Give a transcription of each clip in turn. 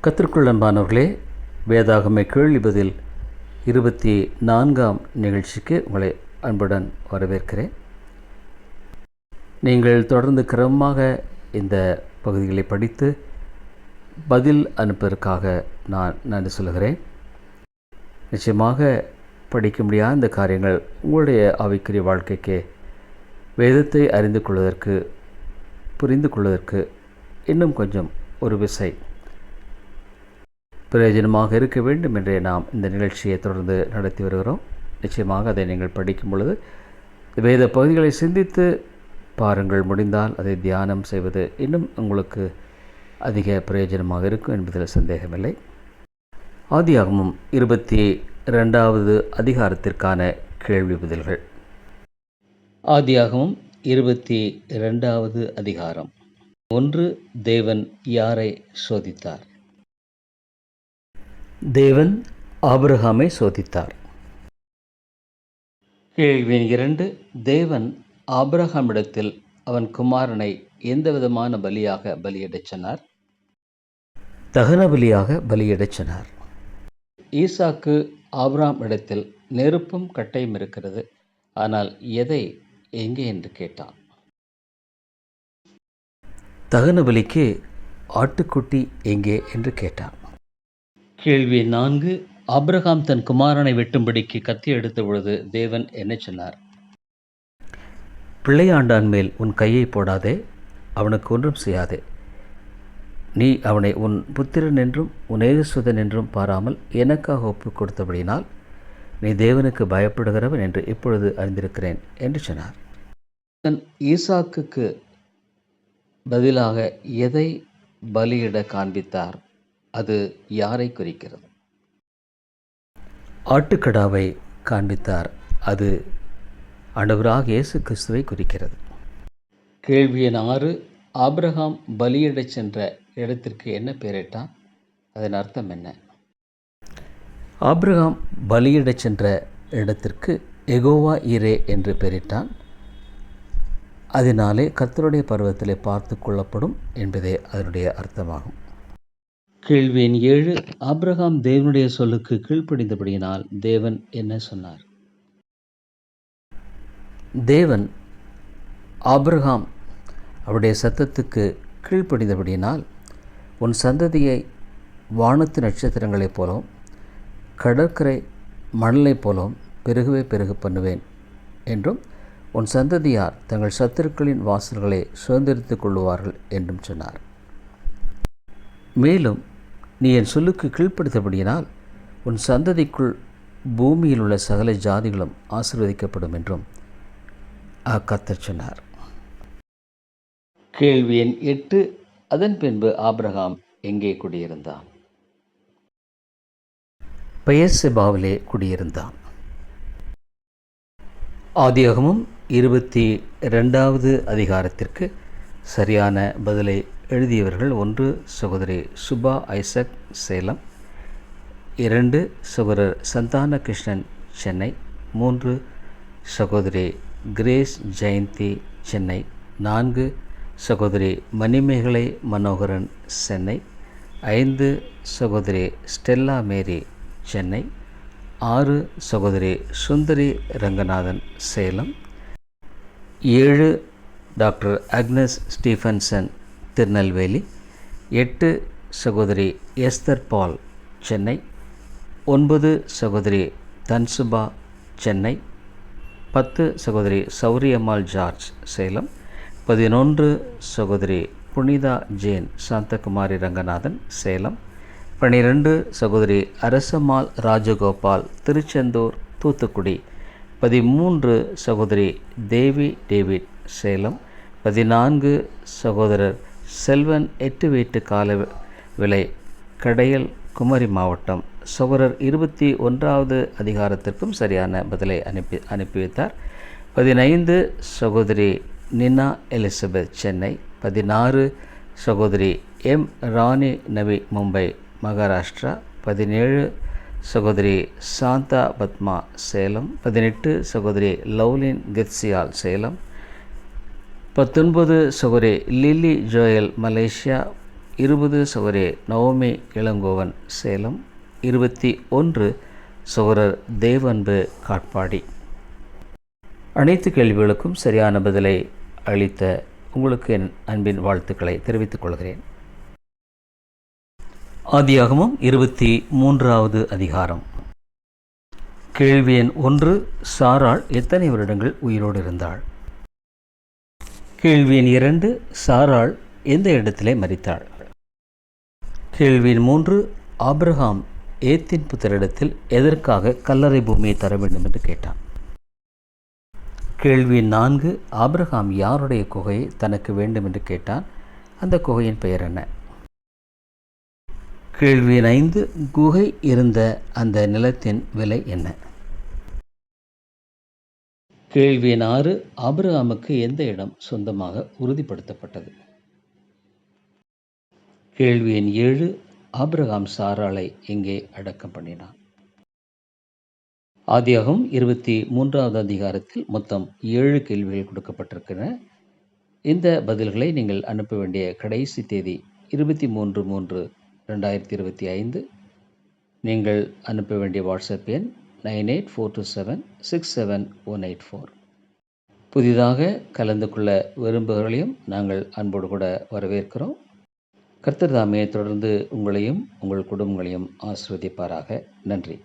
கத்திற்குள் அன்பானவர்களே வேதாகமை கேள்விபதில் இருபத்தி நான்காம் நிகழ்ச்சிக்கு உங்களை அன்புடன் வரவேற்கிறேன். நீங்கள் தொடர்ந்து கிரமமாக இந்த பகுதிகளை படித்து பதில் அனுப்புவதற்காக நான் நன்றி சொல்கிறேன் நிச்சயமாக படிக்க முடியாத இந்த காரியங்கள் உங்களுடைய ஆவிக்குரிய வாழ்க்கைக்கு வேதத்தை அறிந்து கொள்வதற்கு புரிந்து கொள்வதற்கு இன்னும் கொஞ்சம் ஒரு விசை பிரயோஜனமாக இருக்க வேண்டும் என்றே நாம் இந்த நிகழ்ச்சியை தொடர்ந்து நடத்தி வருகிறோம். நிச்சயமாக அதை நீங்கள் படிக்கும் பொழுது வேத பகுதிகளை சிந்தித்து பாருங்கள். முடிந்தால் அதை தியானம் செய்வது இன்னும் உங்களுக்கு அதிக பிரயோஜனமாக இருக்கும் என்பதில் சந்தேகமில்லை. ஆதியாகமும் இருபத்தி ரெண்டாவது அதிகாரத்திற்கான கேள்வி பதில்கள். ஆதியாகவும் இருபத்தி ரெண்டாவது அதிகாரம். ஒன்று தேவன் யாரை சோதித்தார்? தேவன் ஆபிரகாமை சோதித்தார். கேள்வி இரண்டு தேவன் ஆபிரகாமிடத்தில் அவன் குமாரனை எந்த விதமான பலியாக பலியிடச் சொன்னார்? தகன பலியாக பலியிடச் சொன்னார். ஈசாக்கு ஆபிரகாம் இடத்தில் நெருப்பும் கட்டையும் இருக்கிறது. ஆனால் எதை எங்கே என்று கேட்டான். தகன பலிக்கு ஆட்டுக்குட்டி எங்கே என்று கேட்டான். கேள்வி நான்கு ஆபிரகாம் தன் குமாரனை வெட்டும்படிக்கு கத்தி எடுத்த பொழுது தேவன் என்ன சொன்னார்? பிள்ளையாண்டான் மேல் உன் கையை போடாதே அவனுக்கு ஒன்றும் செய்யாதே. நீ அவனை உன் புத்திரன் என்றும் உன் ஏகசுதன் என்றும் பாராமல் எனக்காக ஒப்புக் கொடுத்தபடியினால் நீ தேவனுக்கு பயப்படுகிறவன் என்று இப்பொழுது அறிந்திருக்கிறேன் என்று சொன்னார். தன் ஈசாக்குக்கு பதிலாக எதை பலியிட காண்பித்தார்? அது யாரை குறிக்கிறது? ஆட்டுக்கடாவை காண்பித்தார். அது ஆண்டவராக இயேசு கிறிஸ்துவை குறிக்கிறது. கேள்வி எண் ஆறு ஆபிரகாம் பலியிடச் சென்ற இடத்திற்கு என்ன பெயரிட்டான்? அதன் அர்த்தம் என்ன? ஆபிரகாம் பலியிடச் சென்ற இடத்திற்கு எகோவா இரே என்று பெயரிட்டான். அதனாலே கர்த்தருடைய பருவத்திலே பார்த்து கொள்ளப்படும் என்பதே அதனுடைய அர்த்தமாகும். கேள்வி எண் ஏழு ஆபிரகாம் தேவனுடைய சொல்லுக்கு கீழ்ப்படிந்தபடியினால் தேவன் என்ன சொன்னார்? தேவன் ஆப்ரஹாம் அவருடைய சத்தத்துக்கு கீழ்ப்படிந்தபடியினால் உன் சந்ததியை வானத்து நட்சத்திரங்களைப் போலவும் கடற்கரை மணலைப் போலவும் பெருகவே பெருகு பண்ணுவேன் என்றும் உன் சந்ததியார் தங்கள் சத்துருக்களின் வாசல்களை சுதந்திரித்துக் கொள்ளுவார்கள் என்றும் சொன்னார். மேலும் நீ என் சொல்லுக்கு கீழ்ப்படுத்தபடியினால் உன் சந்ததிக்குள் பூமியில் உள்ள சகல ஜாதிகளும் ஆசீர்வதிக்கப்படும் என்றும் கத்தர் சொன்னார். கேள்வி எண் எட்டு. அதன் பின்பு ஆபிரகாம் எங்கே குடியிருந்தான்? பெயர்செபாவிலே குடியிருந்தான். ஆதியாகமும் இருபத்தி ரெண்டாவது அதிகாரத்திற்கு சரியான பதிலை எழுதியவர்கள் ஒன்று சகோதரி சுபா ஐசக் சேலம் இரண்டு சகோதரர் சந்தான கிருஷ்ணன் சென்னை மூன்று சகோதரி கிரேஸ் ஜெயந்தி சென்னை நான்கு சகோதரி மணிமேகலை மனோகரன் சென்னை ஐந்து சகோதரி ஸ்டெல்லா மேரி சென்னை ஆறு சகோதரி சுந்தரி ரங்கநாதன் சேலம். ஏழு டாக்டர் அக்னஸ் ஸ்டீஃபன்சன் திருநெல்வேலி. எட்டு சகோதரி எஸ்தர் பால் சென்னை. ஒன்பது சகோதரி தன்சுபா சென்னை. பத்து சகோதரி சௌரியம்மாள் ஜார்ஜ் சேலம். பதினொன்று சகோதரி புனிதா ஜேன் சாந்தகுமாரி ரங்கநாதன் சேலம். பனிரெண்டு சகோதரி அரசம்மாள் ராஜகோபால் திருச்செந்தூர் தூத்துக்குடி. பதிமூன்று சகோதரி தேவி டேவிட் சேலம். பதினான்கு சகோதரர் செல்வன் எட்டு வீட்டு கால விலை கடையல் குமரி மாவட்டம். சகோதரர் இருபத்தி ஒன்றாவது அதிகாரத்திற்கும் சரியான பதிலை அனுப்பி அனுப்பி வைத்தார். பதினைந்து சகோதரி நினா எலிசபெத் சென்னை. பதினாறு சகோதரி எம் ராணி நவி மும்பை. மகாராஷ்டிரா பதினேழு சகோதரி சாந்தா பத்மா சேலம் பதினெட்டு சகோதரி லவ்லின் கெத்சியால் சேலம் பத்தொன்பது சகோதரி லில்லி ஜோயல் மலேசியா இருபது சகோதரி நவமி இளங்கோவன் சேலம் இருபத்தி ஒன்று சகோதரர் தேவன்பு காட்பாடி. அனைத்து கேள்விகளுக்கும் சரியான பதிலை அளித்த உங்களுக்கு என் அன்பின் வாழ்த்துக்களை தெரிவித்துக் கொள்கிறேன். ஆதியாகமும் இருபத்தி மூன்றாவது அதிகாரம். கேள்வி எண் ஒன்று சாராள் எத்தனை வருடங்கள் உயிரோடு இருந்தாள்? கேள்வி எண் இரண்டு சாராள் எந்த இடத்திலே மறித்தாள் கேள்வி எண் மூன்று ஆப்ரஹாம் ஏத்தின் புத்தரிடத்தில் எதற்காக கல்லறை பூமியை தர வேண்டும் என்று கேட்டான். கேள்வி எண் நான்கு ஆப்ரஹாம் யாருடைய குகையை தனக்கு வேண்டும் என்று கேட்டான்? அந்த குகையின் பெயர் என்ன? கேள்வி ஐந்து குகை இருந்த அந்த நிலத்தின் விலை என்ன? கேள்வி ஆறு ஆபிரகாமுக்கு எந்த இடம் சொந்தமாக உறுதிப்படுத்தப்பட்டது? கேள்வி எண் ஏழு ஆபிரகாம் சாராளை எங்கே அடக்கம் பண்ணினான்? ஆதியாகம் இருபத்தி மூன்றாவது அதிகாரத்தில் மொத்தம் ஏழு கேள்விகள் கொடுக்கப்பட்டிருக்கின்றன. இந்த பதில்களை நீங்கள் அனுப்ப வேண்டிய கடைசி தேதி இருபத்தி மூன்று மூன்று ரெண்டாயிரத்தி இருபத்தி ஐந்து. நீங்கள் அனுப்ப வேண்டிய வாட்ஸ்அப் எண் nine eight four two seven six seven one eight four. புதிதாக கலந்து கொள்ள விரும்புகளையும் நாங்கள் அன்போடு கூட வரவேற்கிறோம். கர்த்தர் தாமே தொடர்ந்து உங்களையும் உங்கள் குடும்பங்களையும் ஆசிர்வதிப்பாராக. நன்றி.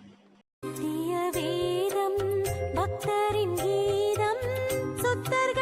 பக்தரின் கீதம் சுத்தர்கள்